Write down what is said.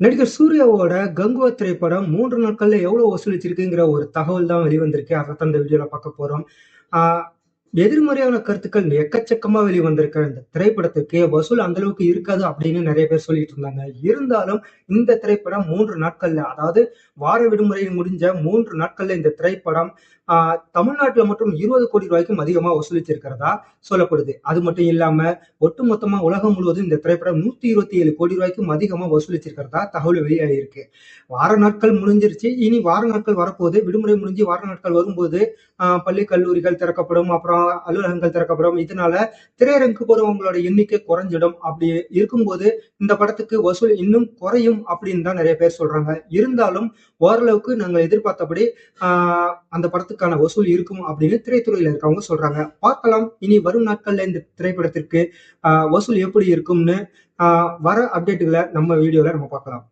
நடிகர் சூர்யாவோட கங்குவா திரைப்படம் மூன்று நாட்கள்ல எவ்வளவு வசூலிச்சிருக்குங்கிற ஒரு தகவல் தான் வெளிவந்திருக்கு. அதத்தான் இந்த வீடியோல பார்க்க போறோம். எதிர்மறையான கருத்துக்கள் எக்கச்சக்கமா வெளிவந்திருக்க இந்த திரைப்படத்துக்கு வசூல் அந்த அளவுக்கு இருக்காது அப்படின்னு நிறைய பேர் சொல்லிட்டு இருந்தாங்க. இருந்தாலும் இந்த திரைப்படம் மூன்று நாட்கள்ல அதாவது வார விடுமுறை முடிஞ்ச மூன்று நாட்கள்ல இந்த திரைப்படம் தமிழ்நாட்டில் தமிழ்நாட்டுல மட்டும் 20 கோடி ரூபாய்க்கும் அதிகமா வசூலிச்சிருக்கிறதா சொல்லப்படுது. அது மட்டும் இல்லாம ஒட்டுமொத்தமா உலகம் முழுவதும் இந்த திரைப்படம் 127 கோடி ரூபாய்க்கும் அதிகமா வசூலிச்சிருக்கிறதா தகவல் வெளியாகிருக்கு வார நாட்கள் முடிஞ்சிருச்சு. இனி வார நாட்கள் வரப்போது விடுமுறை முடிஞ்சு வார நாட்கள் வரும்போது பள்ளி, கல்லூரிகள் திறக்கப்படும். அப்புறம் அலுவலகங்கள் திறக்கப்படும். இதனால திரையரங்குக்கு போறவங்களோட எண்ணிக்கை குறைஞ்சிடும். அப்படி இருக்கும்போது இந்த படத்துக்கு வசூல் இன்னும் குறையும் அப்படின்னு தான் நிறைய பேர் சொல்றாங்க. இருந்தாலும் ஓரளவுக்கு நாங்கள் எதிர்பார்த்தபடி அந்த படத்துக்கான வசூல் இருக்கும் அப்படின்னு திரைத்துறையில இருக்கவங்க சொல்றாங்க. பார்க்கலாம். இனி வரும் நாட்கள்ல இந்த திரைப்படத்திற்கு வசூல் எப்படி இருக்கும்னு வர அப்டேட்டுகளை நம்ம வீடியோல நம்ம பார்க்கலாம்.